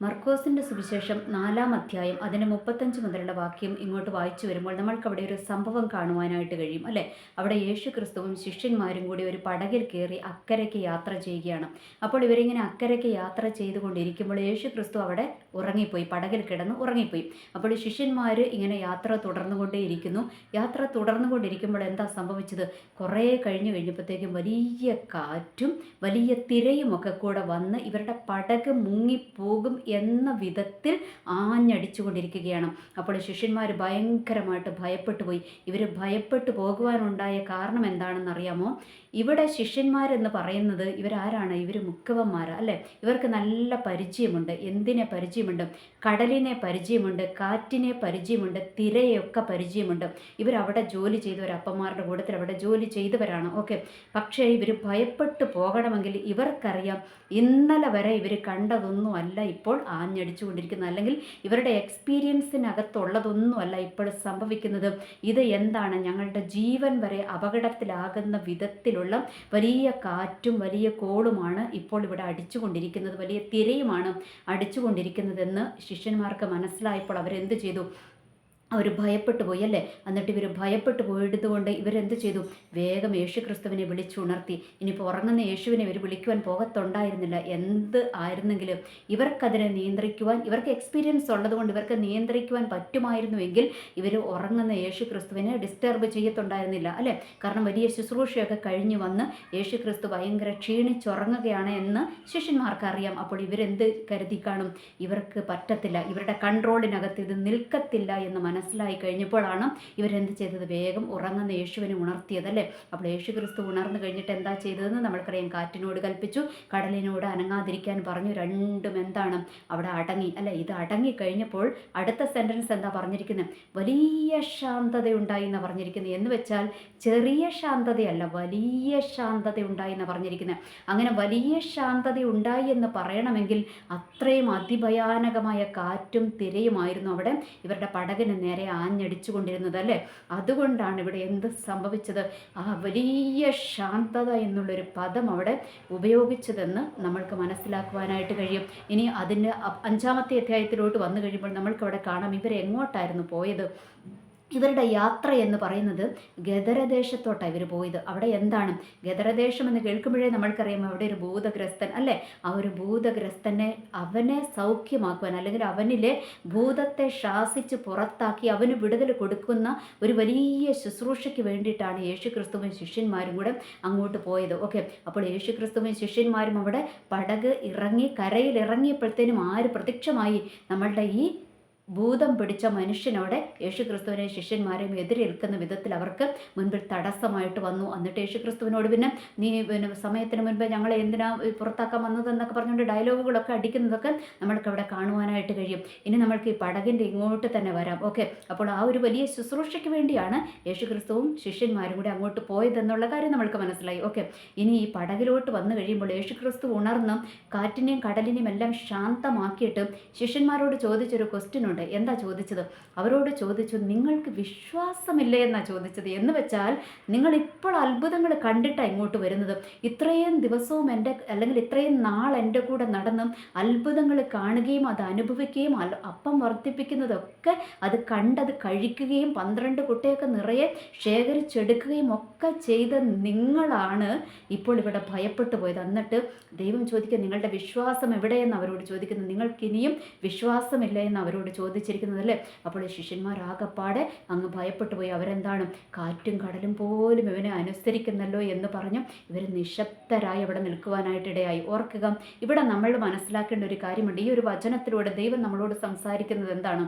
മർക്കോസിന്റെ സുവിശേഷം നാലാം അധ്യായം അതിന് മുപ്പത്തഞ്ച് മുതലുള്ള വാക്യം ഇങ്ങോട്ട് വായിച്ചു വരുമ്പോൾ നമ്മൾക്ക് അവിടെ ഒരു സംഭവം കാണുവാനായിട്ട് കഴിയും അല്ലേ? അവിടെ യേശു ക്രിസ്തുവും ശിഷ്യന്മാരും കൂടി ഒരു പടകിൽ കയറി അക്കരയ്ക്ക് യാത്ര ചെയ്യുകയാണ്. അപ്പോൾ ഇവരിങ്ങനെ അക്കരയ്ക്ക് യാത്ര ചെയ്തുകൊണ്ടിരിക്കുമ്പോൾ യേശു ക്രിസ്തു അവിടെ ഉറങ്ങിപ്പോയി പടകിൽ കിടന്ന് ഉറങ്ങിപ്പോയി. അപ്പോൾ ശിഷ്യന്മാർ ഇങ്ങനെ യാത്ര തുടർന്നുകൊണ്ടേയിരിക്കുന്നു. യാത്ര തുടർന്നുകൊണ്ടിരിക്കുമ്പോൾ എന്താ സംഭവിച്ചത്? കുറേ കഴിഞ്ഞു കഴിഞ്ഞപ്പോഴത്തേക്കും വലിയ കാറ്റും വലിയ തിരയും ഒക്കെ കൂടെ വന്ന് ഇവരുടെ പടക് മുങ്ങിപ്പോകും എന്ന വിധത്തിൽ ആഞ്ഞടിച്ചു കൊണ്ടിരിക്കുകയാണ് അപ്പോൾ ശിഷ്യന്മാർ ഭയങ്കരമായിട്ട് ഭയപ്പെട്ടു പോയി ഇവർ ഭയപ്പെട്ടു പോകുവാനുണ്ടായ കാരണം എന്താണെന്ന് അറിയാമോ ഇവിടെ ശിഷ്യന്മാരെന്ന് പറയുന്നത് ഇവരാരാണ്? ഇവർ മുക്കവന്മാർ അല്ലേ? ഇവർക്ക് നല്ല പരിചയമുണ്ട്. എന്തിനെ പരിചയമുണ്ട്? കടലിനെ പരിചയമുണ്ട് കാറ്റിനെ പരിചയമുണ്ട് തിരയൊക്കെ പരിചയമുണ്ട്. ഇവരവിടെ ജോലി ചെയ്തവർ അപ്പന്മാരുടെ കൂട്ടത്തിൽ അവിടെ ജോലി ചെയ്തവരാണ്. ഓക്കെ. പക്ഷേ ഇവർ ഭയപ്പെട്ടു പോകണമെങ്കിൽ ഇവർക്കറിയാം ഇന്നലെ വരെ ഇവർ കണ്ടതൊന്നും അല്ല. ഇപ്പോൾ ആഞ്ഞടിച്ചു അല്ലെങ്കിൽ ഇവരുടെ എക്സ്പീരിയൻസിനകത്തുള്ളതൊന്നും അല്ല ഇപ്പോൾ സംഭവിക്കുന്നത്. ഇത് എന്താണ്? ഞങ്ങളുടെ ജീവൻ വരെ അപകടത്തിലാകുന്ന വിധത്തിലുള്ള വലിയ കാറ്റും വലിയ കോളുമാണ് ഇപ്പോൾ ഇവിടെ അടിച്ചുകൊണ്ടിരിക്കുന്നത്. വലിയ തിരയുമാണ് അടിച്ചുകൊണ്ടിരിക്കുന്നതെന്ന് ശിഷ്യന്മാർക്ക് മനസ്സിലായപ്പോൾ അവരെന്ത് ചെയ്തു? അവർ ഭയപ്പെട്ടു പോയി അല്ലേ? എന്നിട്ട് ഇവർ ഭയപ്പെട്ടു പോയതുകൊണ്ട് ഇവരെന്ത് ചെയ്തു? വേഗം യേശു ക്രിസ്തുവിനെ വിളിച്ചുണർത്തി. ഇനിയിപ്പോൾ ഉറങ്ങുന്ന യേശുവിനെ ഇവർ വിളിക്കുവാൻ പോകത്തുണ്ടായിരുന്നില്ല. എന്ത് ആയിരുന്നെങ്കിലും ഇവർക്കതിനെ നിയന്ത്രിക്കുവാൻ ഇവർക്ക് എക്സ്പീരിയൻസ് ഉള്ളതുകൊണ്ട് ഇവർക്ക് നിയന്ത്രിക്കുവാൻ പറ്റുമായിരുന്നുവെങ്കിൽ ഇവർ ഉറങ്ങുന്ന യേശു ക്രിസ്തുവിനെ ഡിസ്റ്റർബ് ചെയ്യത്തുണ്ടായിരുന്നില്ല അല്ലേ? കാരണം വലിയ ശുശ്രൂഷയൊക്കെ കഴിഞ്ഞു വന്ന് യേശു ക്രിസ്തു ഭയങ്കര ക്ഷീണിച്ചുറങ്ങുകയാണ് എന്ന് ശിഷ്യന്മാർക്കറിയാം. അപ്പോൾ ഇവരെന്ത് കരുതി കാണും? ഇവർക്ക് പറ്റത്തില്ല. ഇവരുടെ കൺട്രോളിനകത്ത് ഇത് നിൽക്കത്തില്ല എന്ന് മനസ്സിലായി കഴിഞ്ഞപ്പോഴാണ് ഇവരെന്ത് ചെയ്തത്? വേഗം ഉറങ്ങുന്ന യേശുവിനെ ഉണർത്തിയതല്ലേ? അപ്പോൾ യേശു ക്രിസ്തു ഉണർന്നു കഴിഞ്ഞിട്ട് എന്താ ചെയ്തതെന്ന് നമ്മൾക്കറിയാം. കാറ്റിനോട് കൽപ്പിച്ചു കടലിനോട് അനങ്ങാതിരിക്കാൻ പറഞ്ഞു. രണ്ടും എന്താണ്? അവിടെ അടങ്ങി. അല്ലെ ഇത് അടങ്ങി കഴിഞ്ഞപ്പോൾ അടുത്ത സെന്റൻസ് എന്താ പറഞ്ഞിരിക്കുന്നത്? വലിയ ശാന്തത ഉണ്ടായി എന്ന് പറഞ്ഞിരിക്കുന്നത്. എന്ന് വെച്ചാൽ ചെറിയ ശാന്തതയല്ല വലിയ ശാന്തത ഉണ്ടായി എന്ന് പറഞ്ഞിരിക്കുന്നത്. അങ്ങനെ വലിയ ശാന്തത ഉണ്ടായി എന്ന് പറയണമെങ്കിൽ അത്രയും അതിഭയാനകമായ കാറ്റും തിരയുമായിരുന്നു അവിടെ. ഇവരുടെ പടകിന് നേരെ ആഞ്ഞടിച്ചു കൊണ്ടിരുന്നത് അല്ലേ? അതുകൊണ്ടാണ് ഇവിടെ എന്ത് സംഭവിച്ചത്? ആ വലിയ ശാന്തത എന്നുള്ളൊരു പദം അവിടെ ഉപയോഗിച്ചതെന്ന് നമ്മൾക്ക് മനസ്സിലാക്കുവാനായിട്ട് കഴിയും. ഇനി അതിന്റെ അഞ്ചാമത്തെ അധ്യായത്തിലോട്ട് വന്നു കഴിയുമ്പോൾ നമ്മൾക്ക് അവിടെ കാണാം ഇവരെങ്ങോട്ടായിരുന്നു പോയത്? ഇവരുടെ യാത്ര എന്ന് പറയുന്നത് ഗദരദേശത്തോട്ടാണ് ഇവർ പോയത്. അവിടെ എന്താണ്? ഗദരദേശം എന്ന് കേൾക്കുമ്പോഴേ നമ്മൾക്കറിയാം അവിടെ ഒരു ഭൂതഗ്രസ്തൻ അല്ലേ? ആ ഒരു ഭൂതഗ്രസ്തനെ അവനെ സൗഖ്യമാക്കുവാൻ അല്ലെങ്കിൽ അവനിലെ ഭൂതത്തെ ശാസിച്ച് പുറത്താക്കി അവന് വിടുതൽ കൊടുക്കുന്ന ഒരു വലിയ ശുശ്രൂഷയ്ക്ക് വേണ്ടിയിട്ടാണ് യേശു ക്രിസ്തുവും ശിഷ്യന്മാരും കൂടെ അങ്ങോട്ട് പോയത്. ഓക്കെ. അപ്പോൾ യേശു ക്രിസ്തുവും ശിഷ്യന്മാരും അവിടെ പടക് ഇറങ്ങി കരയിൽ ഇറങ്ങിയപ്പോഴത്തേനും ആര് പ്രത്യക്ഷമായി നമ്മളുടെ ഈ ഭൂതം പിടിച്ച മനുഷ്യനോടെ യേശുക്രിസ്തുവിനെ ശിഷ്യന്മാരെയും എതിരേൽക്കുന്ന വിധത്തിൽ അവർക്ക് മുൻപിൽ തടസ്സമായിട്ട് വന്നു. എന്നിട്ട് യേശുക്രിസ്തുവിനോട് പിന്നെ നീ പിന്നെ സമയത്തിന് മുൻപ് ഞങ്ങളെ എന്തിനാ പുറത്താക്കാൻ വന്നതെന്നൊക്കെ പറഞ്ഞുകൊണ്ട് ഡയലോഗുകളൊക്കെ അടിക്കുന്നതൊക്കെ നമ്മൾക്ക് അവിടെ കാണുവാനായിട്ട് കഴിയും. ഇനി നമ്മൾക്ക് ഈ പടകിന്റെ ഇങ്ങോട്ട് തന്നെ വരാം. ഓക്കെ. അപ്പോൾ ആ ഒരു വലിയ ശുശ്രൂഷയ്ക്ക് വേണ്ടിയാണ് യേശുക്രിസ്തുവും ശിഷ്യന്മാരും കൂടി അങ്ങോട്ട് പോയതെന്നുള്ള കാര്യം നമ്മൾക്ക് മനസ്സിലായി. ഓക്കെ. ഇനി ഈ പടകിലോട്ട് വന്നു കഴിയുമ്പോൾ യേശുക്രിസ്തു ഉണർന്ന് കാറ്റിനെയും കടലിനെയും എല്ലാം ശാന്തമാക്കിയിട്ട് ശിഷ്യന്മാരോട് ചോദിച്ചൊരു ക്വസ്റ്റ്യൻ ഉണ്ട് എന്താ ചോദിച്ചത്? അവരോട് ചോദിച്ചു നിങ്ങൾക്ക് വിശ്വാസമില്ല? എന്നാ ചോദിച്ചത്. എന്ന് വെച്ചാൽ നിങ്ങൾ ഇപ്പോൾ അത്ഭുതങ്ങൾ കണ്ടിട്ടാണ് ഇങ്ങോട്ട് വരുന്നത്. ഇത്രയും ദിവസവും എന്റെ അല്ലെങ്കിൽ ഇത്രയും നാൾ എന്റെ കൂടെ നടന്നും അത്ഭുതങ്ങൾ കാണുകയും അത് അനുഭവിക്കുകയും അപ്പം വർദ്ധിപ്പിക്കുന്നതൊക്കെ അത് കണ്ടത് കഴിക്കുകയും പന്ത്രണ്ട് കുട്ടിയൊക്കെ നിറയെ ശേഖരിച്ചെടുക്കുകയും ഒക്കെ ചെയ്ത നിങ്ങളാണ് ഇപ്പോൾ ഇവിടെ ഭയപ്പെട്ടു പോയത്. എന്നിട്ട് ദൈവം ചോദിക്കുക നിങ്ങളുടെ വിശ്വാസം എവിടെയെന്ന്? അവരോട് ചോദിക്കുന്നു നിങ്ങൾക്കിനിയും വിശ്വാസമില്ല? എന്ന് അവരോട് ചോദിച്ചിരിക്കുന്നത് അല്ലേ അപ്പോൾ ശിഷ്യന്മാർ ശിഷ്യന്മാരാകപ്പാടെ അങ്ങ് ഭയപ്പെട്ടു പോയി അവരെന്താണ്? കാറ്റും കടലും പോലും ഇവനെ അനുസരിക്കുന്നല്ലോ എന്ന് പറഞ്ഞു ഇവർ നിശബ്ദരായി അവിടെ നിൽക്കുവാനായിട്ടിടയായി. ഓർക്കുക ഇവിടെ നമ്മൾ മനസ്സിലാക്കേണ്ട ഒരു കാര്യമുണ്ട്. ഈ ഒരു വചനത്തിലൂടെ ദൈവം നമ്മളോട് സംസാരിക്കുന്നത് എന്താണ്?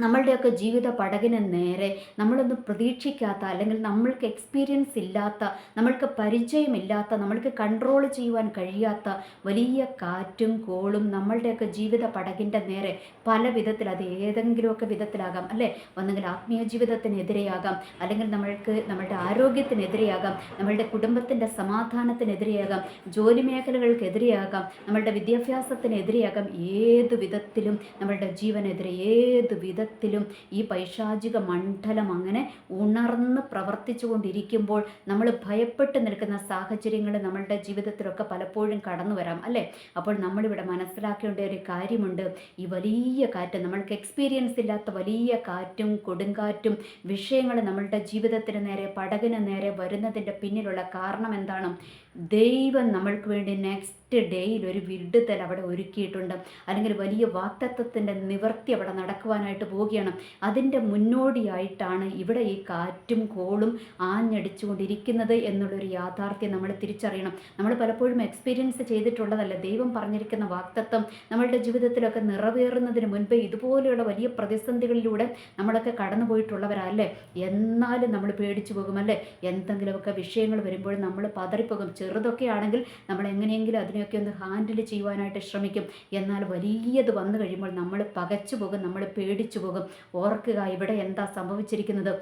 നമ്മളുടെയൊക്കെ ജീവിത പടകിന് നേരെ നമ്മളൊന്നും പ്രതീക്ഷിക്കാത്ത അല്ലെങ്കിൽ നമ്മൾക്ക് എക്സ്പീരിയൻസ് ഇല്ലാത്ത നമ്മൾക്ക് പരിചയമില്ലാത്ത നമ്മൾക്ക് കൺട്രോൾ ചെയ്യുവാൻ കഴിയാത്ത വലിയ കാറ്റും കോളും നമ്മളുടെയൊക്കെ ജീവിത പടകിന്റെ നേരെ പല വിധത്തിൽ അത് ഏതെങ്കിലുമൊക്കെ വിധത്തിലാകാം അല്ലേ? ഒന്നെങ്കിൽ ആത്മീയ ജീവിതത്തിനെതിരെയാകാം അല്ലെങ്കിൽ നമ്മൾക്ക് നമ്മളുടെ ആരോഗ്യത്തിനെതിരെയാകാം നമ്മളുടെ കുടുംബത്തിന്റെ സമാധാനത്തിനെതിരെയാകാം ജോലി മേഖലകൾക്കെതിരെയാകാം നമ്മളുടെ വിദ്യാഭ്യാസത്തിനെതിരെയാകാം. ഏത് വിധത്തിലും നമ്മളുടെ ജീവനെതിരെ ഏത് വിധത്തിൽ ജീവിതത്തിലും ഈ പൈശാചിക മണ്ഡലം അങ്ങനെ ഉണർന്ന് പ്രവർത്തിച്ചു കൊണ്ടിരിക്കുമ്പോൾ നമ്മൾ ഭയപ്പെട്ട് നിൽക്കുന്ന സാഹചര്യങ്ങൾ നമ്മളുടെ ജീവിതത്തിലൊക്കെ പലപ്പോഴും കടന്നു വരാം അല്ലേ? അപ്പോൾ നമ്മളിവിടെ മനസ്സിലാക്കേണ്ട ഒരു കാര്യമുണ്ട്. ഈ വലിയ കാറ്റ് നമ്മൾക്ക് എക്സ്പീരിയൻസ് ഇല്ലാത്ത വലിയ കാറ്റും കൊടുങ്കാറ്റും വിഷയങ്ങൾ നമ്മളുടെ ജീവിതത്തിന് നേരെ പടകിന് നേരെ വരുന്നതിന്റെ പിന്നിലുള്ള കാരണം എന്താണ്? ദൈവം നമ്മൾക്ക് വേണ്ടി നെക്സ്റ്റ് ഡേയിൽ ഒരു വിടുതൽ അവിടെ ഒരുക്കിയിട്ടുണ്ട്. അല്ലെങ്കിൽ വലിയ വാക്തത്വത്തിന്റെ നിവർത്തി അവിടെ നടക്കുവാനായിട്ട് പോവുകയാണ്. അതിന്റെ മുന്നോടിയായിട്ടാണ് ഇവിടെ ഈ കാറ്റും കോളും ആഞ്ഞടിച്ചുകൊണ്ടിരിക്കുന്നത് എന്നുള്ളൊരു യാഥാർത്ഥ്യം നമ്മൾ തിരിച്ചറിയണം. നമ്മൾ പലപ്പോഴും എക്സ്പീരിയൻസ് ചെയ്തിട്ടുള്ളതല്ല. ദൈവം പറഞ്ഞിരിക്കുന്ന വാക്തത്വം നമ്മളുടെ ജീവിതത്തിലൊക്കെ നിറവേറുന്നതിന് മുൻപ് ഇതുപോലെയുള്ള വലിയ പ്രതിസന്ധികളിലൂടെ നമ്മളൊക്കെ കടന്നു പോയിട്ടുള്ളവരല്ലേ? എന്നാലും നമ്മൾ പേടിച്ചു പോകുമല്ലേ എന്തെങ്കിലുമൊക്കെ വിഷയങ്ങൾ വരുമ്പോൾ നമ്മൾ പതറിപ്പോകും. ചെറുതൊക്കെ ആണെങ്കിൽ നമ്മൾ എങ്ങനെയെങ്കിലും അതിനെയൊക്കെ ഒന്ന് ഹാൻഡിൽ ചെയ്യുവാനായിട്ട് ശ്രമിക്കും. എന്നാൽ വലിയത് വന്നു കഴിയുമ്പോൾ നമ്മൾ പകച്ചു പോകും നമ്മൾ പേടിച്ചു പോകും. ഓർക്കുക ഇവിടെ എന്താ സംഭവിച്ചിരിക്കുന്നത്?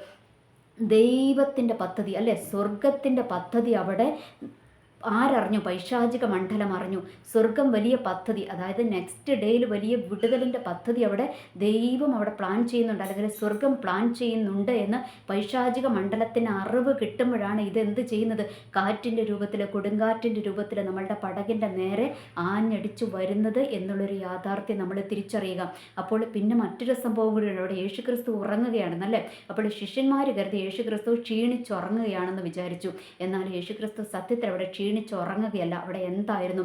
ദൈവത്തിന്റെ പദ്ധതി അല്ലെ? സ്വർഗത്തിന്റെ പദ്ധതി അവിടെ ആരറിഞ്ഞു? പൈശാചിക മണ്ഡലം അറിഞ്ഞു. സ്വർഗം വലിയ പദ്ധതി അതായത് നെക്സ്റ്റ് ഡേയിൽ വലിയ വിടുതലിന്റെ പദ്ധതി അവിടെ ദൈവം അവിടെ പ്ലാൻ ചെയ്യുന്നുണ്ട്. അല്ലെങ്കിൽ സ്വർഗം പ്ലാൻ ചെയ്യുന്നുണ്ട് എന്ന് പൈശാചിക മണ്ഡലത്തിന് അറിവ് കിട്ടുമ്പോഴാണ് ഇതെന്ത് ചെയ്യുന്നത്? കാറ്റിന്റെ രൂപത്തിൽ കൊടുങ്കാറ്റിന്റെ രൂപത്തിൽ നമ്മളുടെ പടകിന്റെ നേരെ ആഞ്ഞടിച്ചു വരുന്നത് എന്നുള്ളൊരു യാഥാർത്ഥ്യം നമ്മൾ തിരിച്ചറിയുക. അപ്പോൾ പിന്നെ മറ്റൊരു സംഭവം കൂടിയുണ്ട് അവിടെ യേശുക്രിസ്തു ഉറങ്ങുകയാണെന്നല്ലേ അപ്പോൾ ശിഷ്യന്മാർ കരുതി യേശുക്രിസ്തു ക്ഷീണിച്ചുറങ്ങുകയാണെന്ന് വിചാരിച്ചു. എന്നാൽ യേശുക്രിസ്തു സത്യത്തിൽ അവിടെ ക്ഷീണിച്ചുറങ്ങുകയല്ല. അവിടെ എന്തായിരുന്നു?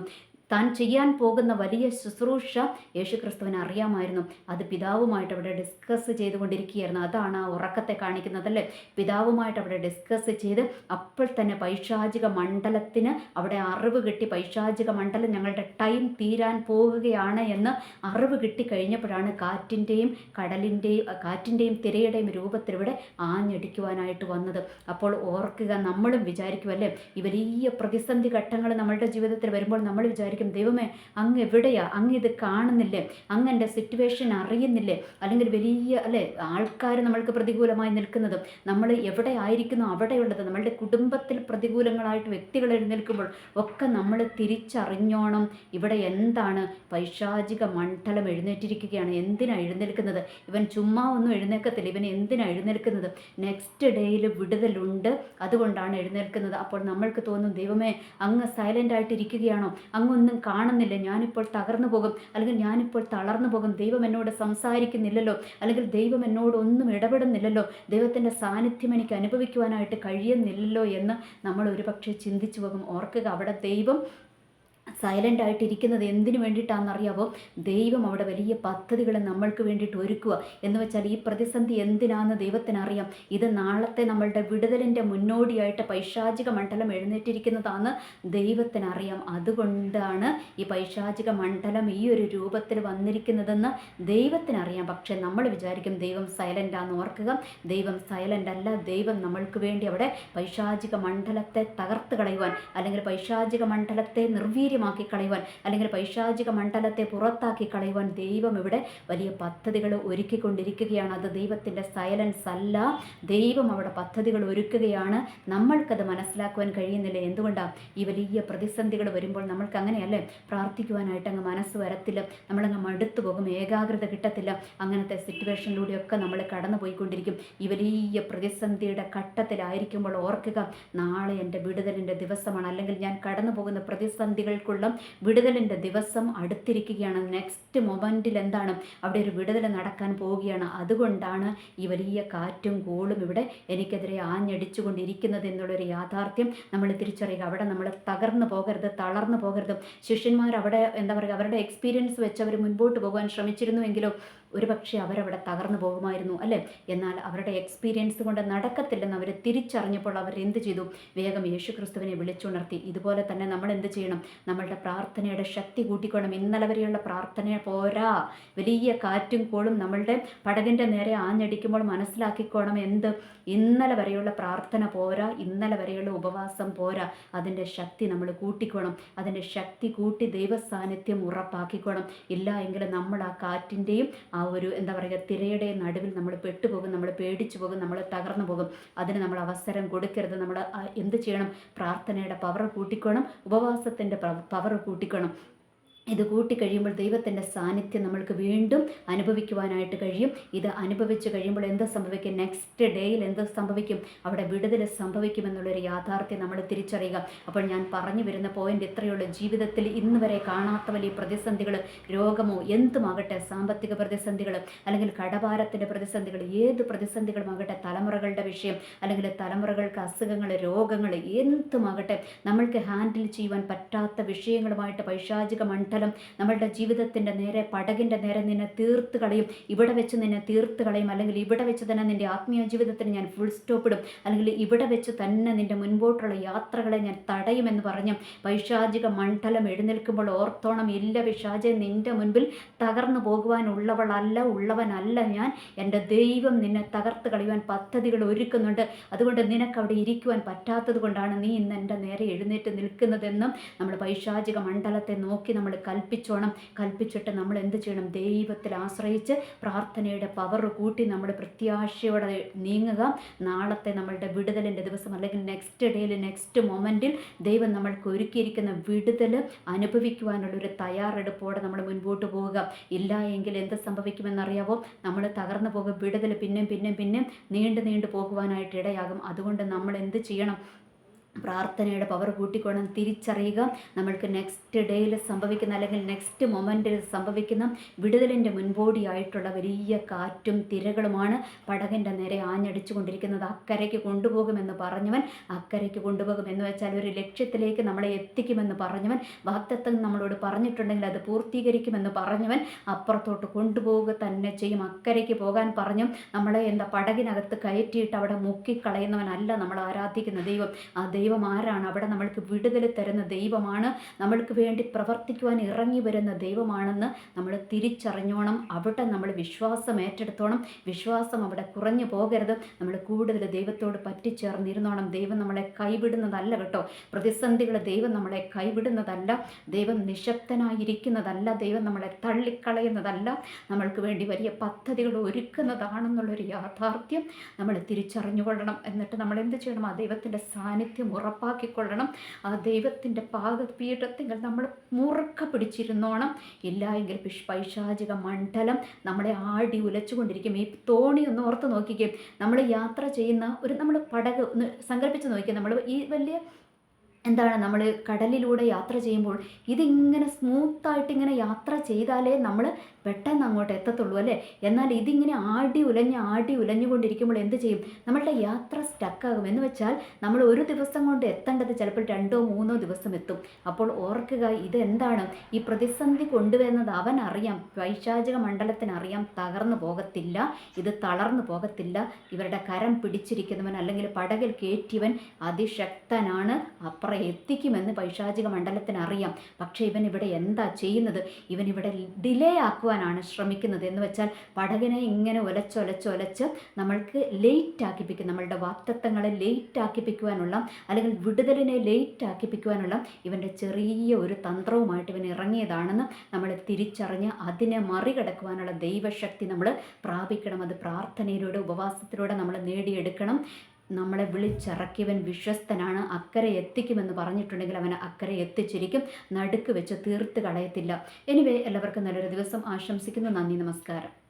താൻ ചെയ്യാൻ പോകുന്ന വലിയ ശുശ്രൂഷ യേശുക്രിസ്തുവിന് അറിയാമായിരുന്നു. അത് പിതാവുമായിട്ട് അവിടെ ഡിസ്കസ് ചെയ്തുകൊണ്ടിരിക്കുകയായിരുന്നു. അതാണ് ആ ഉറക്കത്തെ കാണിക്കുന്നത് അല്ലേ? പിതാവുമായിട്ട് അവിടെ ഡിസ്കസ് ചെയ്ത് അപ്പോൾ തന്നെ പൈശാചിക മണ്ഡലത്തിന് അവിടെ അറിവ് കിട്ടി. പൈശാചിക മണ്ഡലം ഞങ്ങളുടെ ടൈം തീരാൻ പോവുകയാണ് എന്ന് അറിവ് കിട്ടി കഴിഞ്ഞപ്പോഴാണ് കാറ്റിന്റെയും കടലിന്റെയും കാറ്റിന്റെയും തിരയുടെയും രൂപത്തിൽ ഇവിടെ ആഞ്ഞടിക്കുവാനായിട്ട് വന്നത്. അപ്പോൾ ഓർക്കുക നമ്മളും വിചാരിക്കുമല്ലേ ഈ വലിയ പ്രതിസന്ധി ഘട്ടങ്ങൾ നമ്മളുടെ ജീവിതത്തിൽ വരുമ്പോൾ നമ്മൾ വിചാരിക്കും ദൈവമേ അങ്ങ് എവിടെയാ? അങ്ങ് ഇത് കാണുന്നില്ലേ? അങ്ങ് എന്റെ സിറ്റുവേഷൻ അറിയുന്നില്ലേ? അല്ലെങ്കിൽ വലിയ അല്ലേ ആൾക്കാർ നമ്മൾക്ക് പ്രതികൂലമായി നിൽക്കുന്നതും. നമ്മൾ എവിടെ ആയിരിക്കുന്നു? അവിടെയുള്ളത് നമ്മളുടെ കുടുംബത്തിൽ പ്രതികൂലങ്ങളായിട്ട് വ്യക്തികൾ എഴുന്നേൽക്കുമ്പോൾ ഒക്കെ നമ്മൾ തിരിച്ചറിഞ്ഞോണം ഇവിടെ എന്താണ് പൈശാചിക മണ്ഡലം എഴുന്നേറ്റിരിക്കുകയാണ്. എന്തിനാണ് എഴുന്നേൽക്കുന്നത്? ഇവൻ ചുമ്മാ ഒന്നും എഴുന്നേൽക്കത്തില്ല. ഇവൻ എന്തിനാണ് എഴുന്നേൽക്കുന്നത്? നെക്സ്റ്റ് ഡേയിൽ വിടുതലുണ്ട്. അതുകൊണ്ടാണ് എഴുന്നേൽക്കുന്നത്. അപ്പോൾ നമ്മൾക്ക് തോന്നും ദൈവമേ അങ്ങ് സൈലന്റ് ആയിട്ട് ഇരിക്കുകയാണോ അങ്ങൊന്നും കാണുന്നില്ല. ഞാനിപ്പോൾ തകർന്നു പോകും. അല്ലെങ്കിൽ ഞാനിപ്പോൾ തളർന്നു പോകും. ദൈവം എന്നോട് സംസാരിക്കുന്നില്ലല്ലോ. അല്ലെങ്കിൽ ദൈവം എന്നോട് ഒന്നും ഇടപെടുന്നില്ലല്ലോ. ദൈവത്തിന്റെ സാന്നിധ്യം എനിക്ക് അനുഭവിക്കുവാനായിട്ട് കഴിയുന്നില്ലല്ലോ എന്ന് നമ്മൾ ഒരുപക്ഷെ ചിന്തിച്ചു പോകും. ഓർക്കുക അവിടെ ദൈവം സൈലന്റ് ആയിട്ടിരിക്കുന്നത് എന്തിനു വേണ്ടിയിട്ടാണെന്നറിയാവോ? ദൈവം അവിടെ വലിയ പദ്ധതികൾ നമ്മൾക്ക് വേണ്ടിയിട്ട് ഒരുക്കുക എന്ന് വെച്ചാൽ ഈ പ്രതിസന്ധി എന്തിനാണെന്ന് ദൈവത്തിനറിയാം. ഇത് നാളത്തെ നമ്മളുടെ വിടുതലിന്റെ മുന്നോടിയായിട്ട് പൈശാചിക മണ്ഡലം എഴുന്നേറ്റിരിക്കുന്നതാണ് ദൈവത്തിനറിയാം. അതുകൊണ്ടാണ് ഈ പൈശാചിക മണ്ഡലം ഈ ഒരു രൂപത്തിൽ വന്നിരിക്കുന്നതെന്ന് ദൈവത്തിനറിയാം. പക്ഷേ നമ്മൾ വിചാരിക്കും ദൈവം സൈലന്റ് ഓർക്കുക. ദൈവം സൈലന്റ് അല്ല. ദൈവം നമ്മൾക്ക് വേണ്ടി അവിടെ പൈശാചിക മണ്ഡലത്തെ തകർത്ത് കളയുവാൻ അല്ലെങ്കിൽ പൈശാചിക മണ്ഡലത്തെ നിർവീര്യമാക്കി കളയുവാൻ അല്ലെങ്കിൽ പൈശാചിക മണ്ഡലത്തെ പുറത്താക്കി കളയുവാൻ ദൈവം ഇവിടെ വലിയ പദ്ധതികൾ ഒരുക്കിക്കൊണ്ടിരിക്കുകയാണ്. അത് ദൈവത്തിന്റെ സൈലൻസ് അല്ല. ദൈവം അവിടെ പദ്ധതികൾ ഒരുക്കുകയാണ്. നമ്മൾക്കത് മനസ്സിലാക്കുവാൻ കഴിയുന്നില്ല. എന്തുകൊണ്ടാണ് ഈ വലിയ പ്രതിസന്ധികൾ വരുമ്പോൾ നമ്മൾക്ക് അങ്ങനെയല്ലേ? പ്രാർത്ഥിക്കുവാനായിട്ട് അങ്ങ് മനസ്സ് വരത്തില്ല. നമ്മളങ്ങ് മടുത്തു പോകും. ഏകാഗ്രത കിട്ടത്തില്ല. അങ്ങനത്തെ സിറ്റുവേഷനിലൂടെയൊക്കെ നമ്മൾ കടന്നു പോയിക്കൊണ്ടിരിക്കും ഈ വലിയ പ്രതിസന്ധിയുടെ ഘട്ടത്തിലായിരിക്കുമ്പോൾ ഓർക്കുക നാളെ എന്റെ വിടുതലിന്റെ ദിവസമാണ്. അല്ലെങ്കിൽ ഞാൻ കടന്നു പോകുന്ന പ്രതിസന്ധികൾക്കുള്ള വിടുതലിന്റെ ദിവസം അടുത്തിരിക്കുകയാണ്. നെക്സ്റ്റ് മൊമെന്റിൽ എന്താണ്? അവിടെ ഒരു വിടുതൽ നടക്കാൻ പോവുകയാണ്. അതുകൊണ്ടാണ് ഈ വലിയ കാറ്റും കോളും ഇവിടെ എനിക്കെതിരെ ആഞ്ഞടിച്ചുകൊണ്ടിരിക്കുന്നത് എന്നുള്ളൊരു യാഥാർത്ഥ്യം നമ്മൾ തിരിച്ചറിയുക. അവിടെ നമ്മൾ തകർന്നു പോകരുത് തളർന്നു പോകരുത്. ശിഷ്യന്മാർ അവിടെ എന്താ പറയുക അവരുടെ എക്സ്പീരിയൻസ് വെച്ച് അവർ മുൻപോട്ട് പോകാൻ ശ്രമിച്ചിരുന്നുവെങ്കിലോ ഒരുപക്ഷെ അവരവിടെ തകർന്നു പോകുമായിരുന്നു അല്ലേ? എന്നാൽ അവരുടെ എക്സ്പീരിയൻസ് കൊണ്ട് നടക്കത്തില്ലെന്ന് അവർ തിരിച്ചറിഞ്ഞപ്പോൾ അവർ എന്ത് ചെയ്തു? വേഗം യേശുക്രിസ്തുവിനെ വിളിച്ചുണർത്തി. ഇതുപോലെ തന്നെ നമ്മൾ എന്ത് ചെയ്യണം? നമ്മളുടെ പ്രാർത്ഥനയുടെ ശക്തി കൂട്ടിക്കോണം ഇന്നലെ വരെയുള്ള പ്രാർത്ഥന പോരാ. വലിയ കാറ്റും കോളും നമ്മളുടെ പടകിന്റെ നേരെ ആഞ്ഞടിക്കുമ്പോൾ മനസ്സിലാക്കിക്കോണം എന്ത്? ഇന്നലെ വരെയുള്ള പ്രാർത്ഥന പോരാ. ഇന്നലെ വരെയുള്ള ഉപവാസം പോരാ. അതിന്റെ ശക്തി നമ്മൾ കൂട്ടിക്കോണം. അതിന്റെ ശക്തി കൂട്ടി ദൈവ സാന്നിധ്യം ഉറപ്പാക്കിക്കോണം. ഇല്ല എങ്കിൽ നമ്മൾ ആ കാറ്റിന്റെയും ആ ഒരു എന്താ പറയുക തിരയുടെ നടുവിൽ നമ്മൾ പെട്ടുപോകും നമ്മൾ പേടിച്ചു പോകും നമ്മൾ തകർന്നു പോകും. അതിന് നമ്മൾ അവസരം കൊടുക്കരുത്. നമ്മൾ എന്ത് ചെയ്യണം? പ്രാർത്ഥനയുടെ പവർ കൂട്ടിക്കണം ഉപവാസത്തിന്റെ പവർ കൂട്ടിക്കണം. ഇത് കൂട്ടിക്കഴിയുമ്പോൾ ദൈവത്തിന്റെ സാന്നിധ്യം നമ്മൾക്ക് വീണ്ടും അനുഭവിക്കുവാനായിട്ട് കഴിയും. ഇത് അനുഭവിച്ച് കഴിയുമ്പോൾ എന്ത് സംഭവിക്കും? നെക്സ്റ്റ് ഡേയിൽ എന്ത് സംഭവിക്കും? അവിടെ വിടുതൽ സംഭവിക്കുമെന്നുള്ളൊരു യാഥാർത്ഥ്യം നമ്മൾ തിരിച്ചറിയുക. അപ്പോൾ ഞാൻ പറഞ്ഞു വരുന്ന പോയിന്റ് ഇത്രയുള്ള. ജീവിതത്തിൽ ഇന്ന് വരെ കാണാത്ത വലിയ പ്രതിസന്ധികൾ രോഗമോ എന്തുമാകട്ടെ സാമ്പത്തിക പ്രതിസന്ധികൾ അല്ലെങ്കിൽ കടഭാരത്തിന്റെ പ്രതിസന്ധികൾ ഏത് പ്രതിസന്ധികളുമാകട്ടെ തലമുറകളുടെ വിഷയം അല്ലെങ്കിൽ തലമുറകൾക്ക് അസുഖങ്ങൾ രോഗങ്ങൾ എന്തുമാകട്ടെ നമ്മൾക്ക് ഹാൻഡിൽ ചെയ്യുവാൻ പറ്റാത്ത വിഷയങ്ങളുമായിട്ട് പൈശാചിക മണ്ഡലം മണ്ഡലം നമ്മളുടെ ജീവിതത്തിന്റെ നേരെ പടകിന്റെ നേരെ നിന്നെ തീർത്ത് കളയും ഇവിടെ വെച്ച് നിന്നെ തീർത്ത് കളയും അല്ലെങ്കിൽ ഇവിടെ വെച്ച് തന്നെ നിന്റെ ആത്മീയ ജീവിതത്തിന് ഞാൻ ഫുൾ സ്റ്റോപ്പ് ഇടും അല്ലെങ്കിൽ ഇവിടെ വെച്ച് തന്നെ നിന്റെ മുൻപോട്ടുള്ള യാത്രകളെ ഞാൻ തടയുമെന്ന് പറഞ്ഞു പൈശാചിക മണ്ഡലം എഴുന്നേൽക്കുമ്പോൾ ഓർത്തോണം ഇല്ല പിശാചെ നിന്റെ മുൻപിൽ തകർന്നു പോകുവാനുള്ളവളല്ല ഉള്ളവനല്ല ഞാൻ. എന്റെ ദൈവം നിന്നെ തകർത്ത് കളയുവാൻ പദ്ധതികൾ ഒരുക്കുന്നുണ്ട്. അതുകൊണ്ട് നിനക്ക് അവിടെ ഇരിക്കുവാൻ പറ്റാത്തത് കൊണ്ടാണ് നീ ഇന്ന് എന്റെ നേരെ എഴുന്നേറ്റ് നിൽക്കുന്നതെന്നും നമ്മൾ പൈശാചിക മണ്ഡലത്തെ നോക്കി നമ്മൾ കൽപ്പിച്ചോണം. കൽപ്പിച്ചിട്ട് നമ്മൾ എന്ത് ചെയ്യണം? ദൈവത്തിൽ ആശ്രയിച്ച് പ്രാർത്ഥനയുടെ പവർ കൂട്ടി നമ്മൾ പ്രത്യാശയോടെ നീങ്ങുക. നാളത്തെ നമ്മളുടെ വിടുതലിന്റെ ദിവസം അല്ലെങ്കിൽ നെക്സ്റ്റ് ഡേയിൽ നെക്സ്റ്റ് മൊമെന്റിൽ ദൈവം നമ്മൾക്ക് ഒരുക്കിയിരിക്കുന്ന വിടുതൽ അനുഭവിക്കുവാനുള്ളൊരു തയ്യാറെടുപ്പോടെ നമ്മൾ മുൻപോട്ട് പോവുക. ഇല്ല എങ്കിൽ എന്ത് സംഭവിക്കുമെന്നറിയാവോ? നമ്മൾ തകർന്നു പോകും. വിടുതൽ പിന്നെയും പിന്നെയും പിന്നെയും നീണ്ടു നീണ്ടു പോകുവാനായിട്ട് ഇടയാകും. അതുകൊണ്ട് നമ്മൾ എന്ത് ചെയ്യണം? പ്രാർത്ഥനയുടെ പവർ കൂട്ടിക്കൊണ്ട് തിരിച്ചറിയുക. നമ്മൾക്ക് നെക്സ്റ്റ് ഡേയിൽ സംഭവിക്കുന്ന അല്ലെങ്കിൽ നെക്സ്റ്റ് മൊമെന്റിൽ സംഭവിക്കുന്ന വിടുതലിന്റെ മുൻപോടിയായിട്ടുള്ള വലിയ കാറ്റും തിരകളുമാണ് പടകിന്റെ നേരെ ആഞ്ഞടിച്ചുകൊണ്ടിരിക്കുന്നത്. അക്കരയ്ക്ക് കൊണ്ടുപോകുമെന്ന് പറഞ്ഞവൻ അക്കരയ്ക്ക് കൊണ്ടുപോകും എന്ന് വെച്ചാൽ ഒരു ലക്ഷ്യത്തിലേക്ക് നമ്മളെ എത്തിക്കുമെന്ന് പറഞ്ഞവൻ വാക്തത്വം നമ്മളോട് പറഞ്ഞിട്ടുണ്ടെങ്കിൽ അത് പൂർത്തീകരിക്കുമെന്ന് പറഞ്ഞവൻ അപ്പുറത്തോട്ട് കൊണ്ടുപോവുക തന്നെ ചെയ്യും. അക്കരയ്ക്ക് പോകാൻ പറഞ്ഞു നമ്മളെ എന്താ പടകിനകത്ത് കയറ്റിയിട്ട് അവിടെ മുക്കിക്കളയുന്നവനല്ല നമ്മൾ ആരാധിക്കുന്ന ദൈവം. ആ ദൈവം ആരാണ് അവിടെ നമ്മൾക്ക് വിടുതൽ തരുന്ന ദൈവമാണ്. നമ്മൾക്ക് വേണ്ടി പ്രവർത്തിക്കുവാൻ ഇറങ്ങി വരുന്ന ദൈവമാണെന്ന് നമ്മൾ തിരിച്ചറിഞ്ഞോണം. അവിടെ നമ്മൾ വിശ്വാസം ഏറ്റെടുത്തോണം. വിശ്വാസം അവിടെ കുറഞ്ഞു പോകരുത്. നമ്മൾ കൂടുതൽ ദൈവത്തോട് പറ്റിച്ചേർന്നിരുന്നോണം. ദൈവം നമ്മളെ കൈവിടുന്നതല്ല കേട്ടോ. പ്രതിസന്ധികൾ ദൈവം നമ്മളെ കൈവിടുന്നതല്ല. ദൈവം നിശബ്ദനായിരിക്കുന്നതല്ല. ദൈവം നമ്മളെ തള്ളിക്കളയുന്നതല്ല. നമ്മൾക്ക് വേണ്ടി വലിയ പദ്ധതികൾ ഒരുക്കുന്നതാണെന്നുള്ളൊരു യാഥാർത്ഥ്യം നമ്മൾ തിരിച്ചറിഞ്ഞുകൊള്ളണം. എന്നിട്ട് നമ്മൾ എന്ത് ചെയ്യണം? ആ ദൈവത്തിന്റെ സാന്നിധ്യം ഉറപ്പാക്കിക്കൊള്ളണം. ആ ദൈവത്തിന്റെ പാദപീഠത്തിൽ നമ്മൾ മുറുക്ക പിടിച്ചിരുന്നോണം. ഇല്ല എങ്കിൽ പൈശാചിക മണ്ഡലം നമ്മളെ ആടി ഉലച്ചുകൊണ്ടിരിക്കും. ഈ തോണി ഒന്ന് ഓർത്ത് നോക്കിക്കും. നമ്മൾ യാത്ര ചെയ്യുന്ന ഒരു നമ്മൾ പടക് ഒന്ന് സങ്കല്പിച്ച് നോക്കിയാൽ നമ്മൾ ഈ വലിയ എന്താണ് നമ്മൾ കടലിലൂടെ യാത്ര ചെയ്യുമ്പോൾ ഇതിങ്ങനെ സ്മൂത്തായിട്ട് ഇങ്ങനെ യാത്ര ചെയ്താലേ നമ്മൾ പെട്ടെന്ന് അങ്ങോട്ട് എത്തത്തുള്ളൂ അല്ലേ? എന്നാൽ ഇതിങ്ങനെ ആടി ഉലഞ്ഞ് ആടി ഉലഞ്ഞുകൊണ്ടിരിക്കുമ്പോൾ എന്ത് ചെയ്യും? നമ്മളുടെ യാത്ര സ്റ്റക്കാകും എന്ന് വെച്ചാൽ നമ്മൾ ഒരു ദിവസം കൊണ്ട് എത്തേണ്ടത് ചിലപ്പോൾ രണ്ടോ മൂന്നോ ദിവസം എത്തും. അപ്പോൾ ഓർക്കുക ഇതെന്താണ്? ഈ പ്രതിസന്ധി കൊണ്ടുവരുന്നത് അവൻ അറിയാം. വൈശാചിക മണ്ഡലത്തിന് അറിയാം. തകർന്നു പോകത്തില്ല. ഇത് തളർന്നു പോകത്തില്ല. ഇവരുടെ കരം പിടിച്ചിരിക്കുന്നവൻ അല്ലെങ്കിൽ പടകിൽ കയറ്റിയവൻ അതിശക്തനാണ്. അപ്പുറം എത്തിക്കുമെന്ന് പൈശാചിക മണ്ഡലത്തിന് അറിയാം. പക്ഷേ ഇവൻ ഇവിടെ എന്താ ചെയ്യുന്നത്? ഇവൻ ഇവിടെ ഡിലേ ആക്കുവാനാണ് ശ്രമിക്കുന്നത്. എന്ന് വെച്ചാൽ പടകിനെ ഇങ്ങനെ ഒലച്ചൊലച്ചൊലച്ച് നമ്മൾക്ക് ലേറ്റ് ആക്കിപ്പിക്കും നമ്മളുടെ വാക്തത്വങ്ങളെ ലേറ്റ് ആക്കിപ്പിക്കുവാനുള്ള അല്ലെങ്കിൽ വിടുതലിനെ ലേറ്റ് ആക്കിപ്പിക്കുവാനുള്ള ഇവന്റെ ചെറിയ ഒരു തന്ത്രവുമായിട്ട് ഇവൻ ഇറങ്ങിയതാണെന്ന് നമ്മൾ തിരിച്ചറിഞ്ഞ് അതിനെ മറികടക്കുവാനുള്ള ദൈവശക്തി നമ്മൾ പ്രാപിക്കണം. അത് പ്രാർത്ഥനയിലൂടെ ഉപവാസത്തിലൂടെ നമ്മൾ നേടിയെടുക്കണം. നമ്മളെ വിളിച്ചിറക്കിയവൻ വിശ്വസ്തനാണ്. അക്കരെ എത്തിക്കുമെന്ന് പറഞ്ഞിട്ടുണ്ടെങ്കിൽ അവൻ അക്കരെ എത്തിച്ചിരിക്കും. നടുക്ക് വെച്ച് തീർത്ത് കളയത്തില്ല. എനിവേ എല്ലാവർക്കും നല്ലൊരു ദിവസം. ആശംസിക്കുന്നു. നന്ദി. നമസ്കാരം.